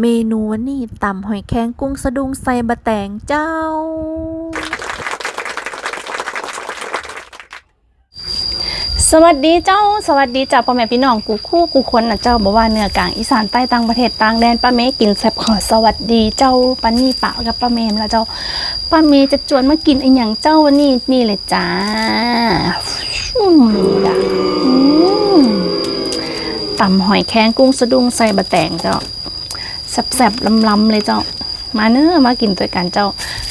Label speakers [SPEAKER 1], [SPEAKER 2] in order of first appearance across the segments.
[SPEAKER 1] เมนูวันนี้ตำหอยแครงกุ้งสะดุ้งใส่บะแตงเจ้า
[SPEAKER 2] สวัสดีเจ้า สวัสดีจ้าพ่อแม่พี่น้องกูคู่กูคนนะเจ้าบอกว่าเหนือกลางอีสานใต้ต่างประเทศต่างแดนป้าเมย์กินแซ่บขอสวัสดีเจ้าปันนี่ปะกับป้าเมย์แล้วเจ้าป้าเมย์จะจวนมากินไอ้หยังเจ้าวันนี้นี่เลยจ้าอืมตำหอยแครงกุ้งสะดุ้งใส่บะแตงเจ้า แซ่บๆลำๆเลยเจ้า มาเนอมากินด้วยกันเจ้า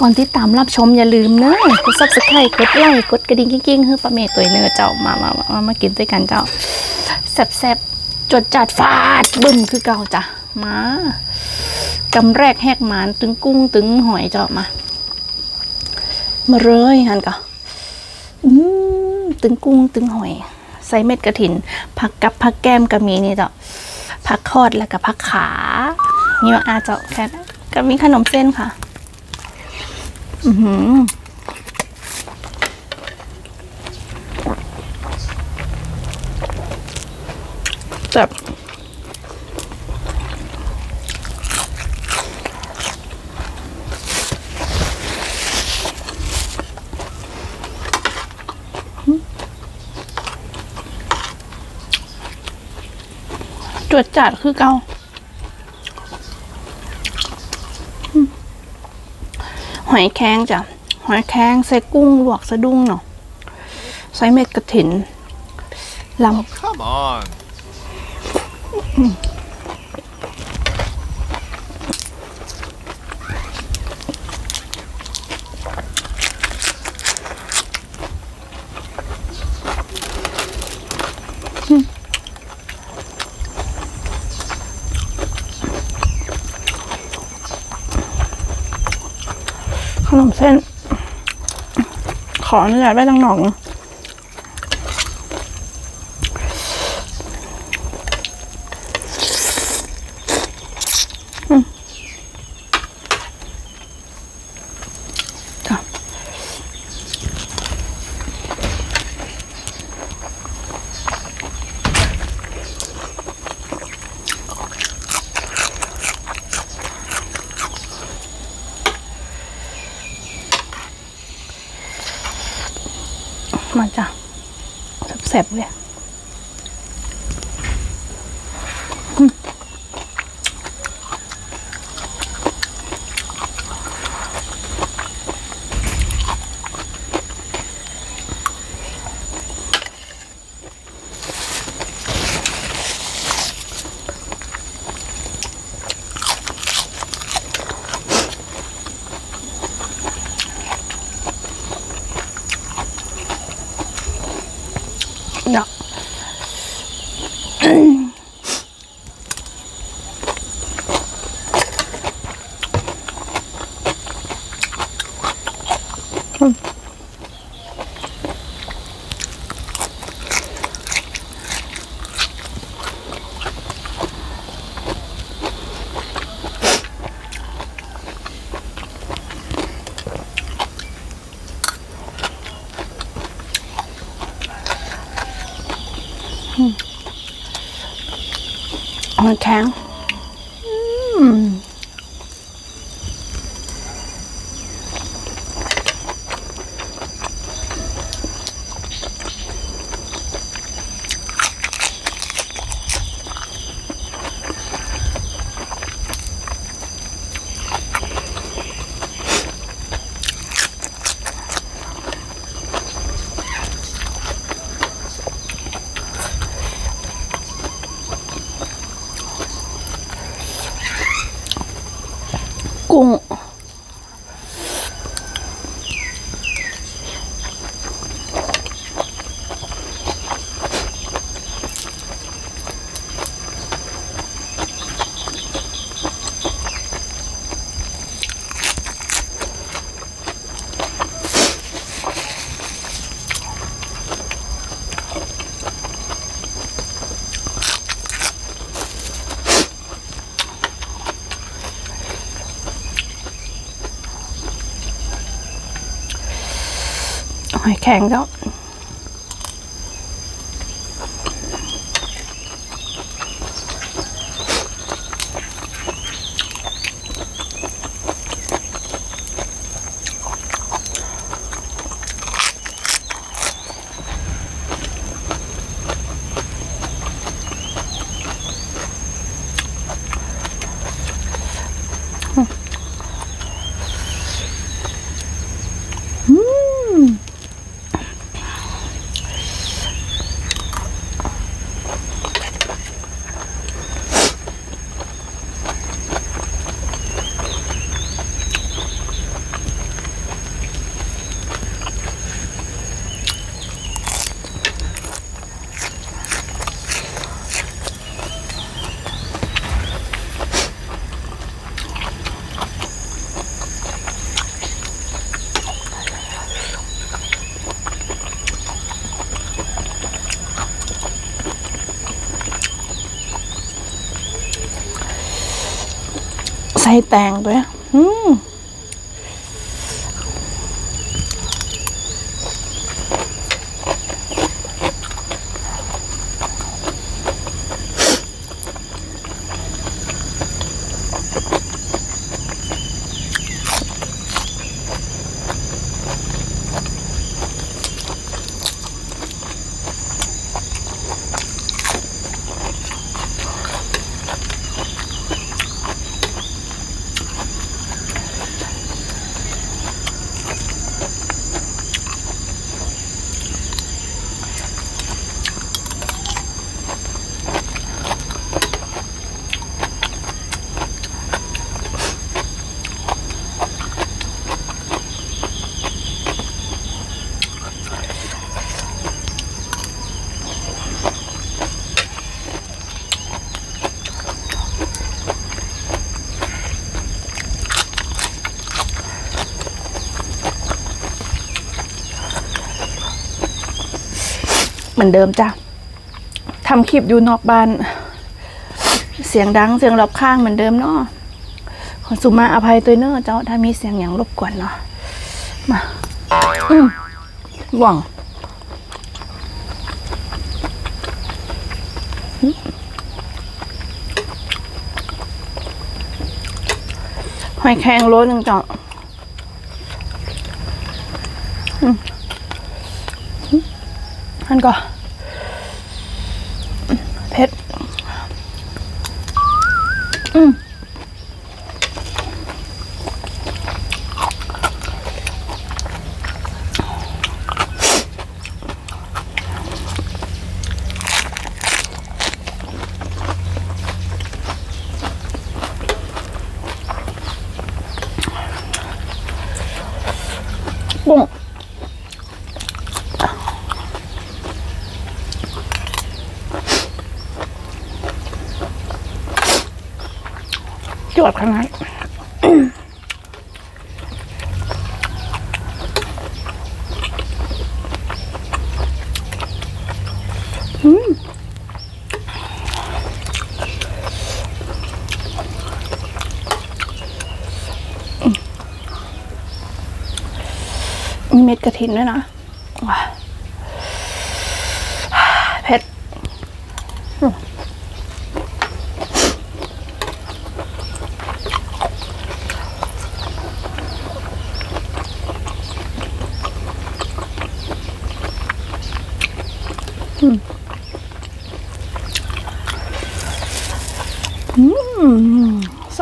[SPEAKER 2] ก่อนที่ตามรับชมอย่าลืมเนอกดซับสไครต์กดไลค์กดกระดิ่งกิ้งๆเพื่อประเมตตัวเนอเจ้ามามามามากินด้วยกันเจ้าแซ่บๆจดจัดฟาดบึ้มคือเก่าจ้ะมากำแรกแหกหมานตึงกุ้งตึงหอยเจ้ามา มาเลยฮันก็อืมตึงกุ้งตึงหอย ใส่เม็ดกระถิน ผักกับผักแก้มก็มีนี่เจ้าผักคอดแล้วก็ผักขา นี่ว่าอาเจ้าแค่นั้นก็มีขนมเส้นค่ะ อือหือแบบจวดจัดคือเกาอืม หอยแครงจ้ะหอยแครงใส่กุ้งลวกสะดุ้งเนาะใส่เม็ดกระถินล
[SPEAKER 3] Come on.
[SPEAKER 2] ขนมเส้น ขออนุญาตไว้ดังหนองนะอืมจ้ะมาจ้ะแซ่บเลย เนาะ หอยแข็งก็ ใส่แตงด้วยอืม มือนเดิมจ้ะทำคลิปอยู่นอกบ้าน เสียงดังเสียงรอบข้างเหมือนเดิมเนาะขอสุมาอภัยตัวเนอะเจ้าถ้ามีเสียงอย่างรบกวนเนาะมาอืมหว่องหอยแครงโลหนึ่งจ้ะอืมอืมอันก็ เผ็ด อืมกุ้ง จวดขนาดมีเม็ดกระถินด้วยนะว้าเผ็ดอืม อืมอืมส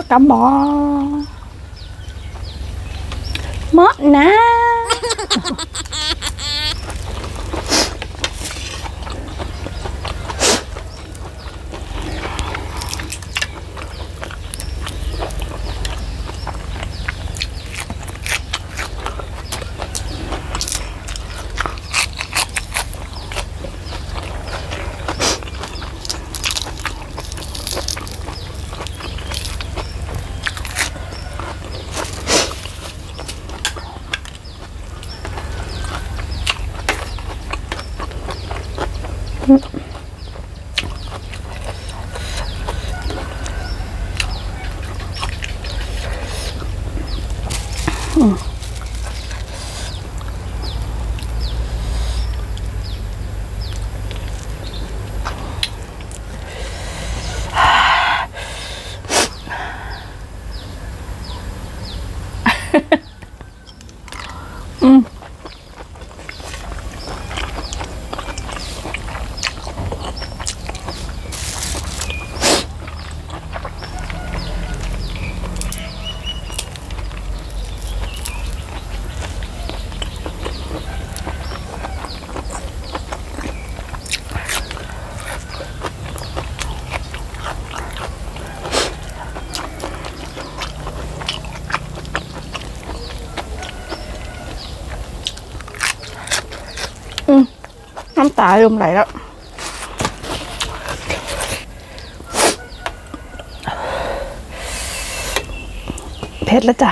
[SPEAKER 2] กัม น้ำตาเริ่มไหลแล้วเผ็ดแล้วจ้ะ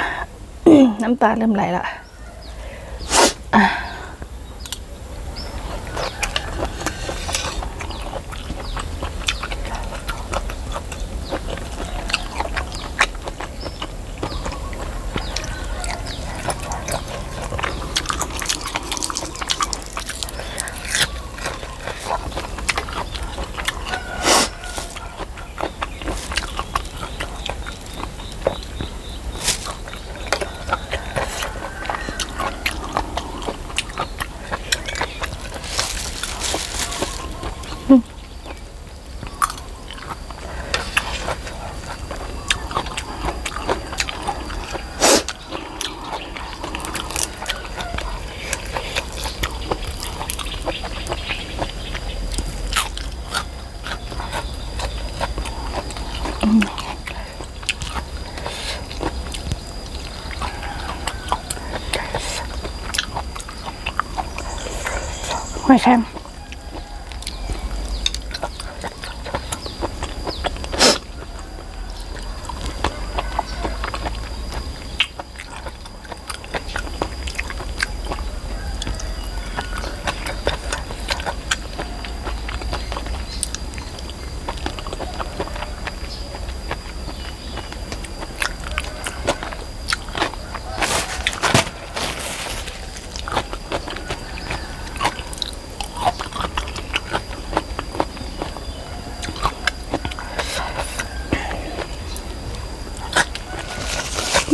[SPEAKER 2] น้ำตาเริ่มไหลแล้วอะ 好吃。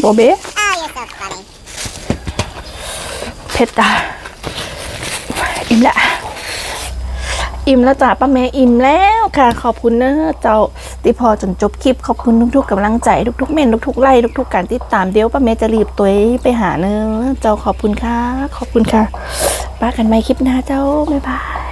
[SPEAKER 2] แครงโบเบ้
[SPEAKER 3] Oh, you're so funny.
[SPEAKER 2] เผ็ดตาอิ่มละ อิ่มแล้วจ้ะป้าแม่อิ่มแล้วค่ะ ขอบคุณเนอะเจ้าที่พอจนจบคลิปขอบคุณทุกๆกำลังใจทุกๆเมนทุกๆไลค์ทุกๆการติดตามเดี๋ยวป้าแม่จะรีบตัวไปหาเนอะเจ้าขอบคุณค่ะ ขอบคุณค่ะป้ากันใหม่คลิปหน้าเจ้าบ๊ายบาย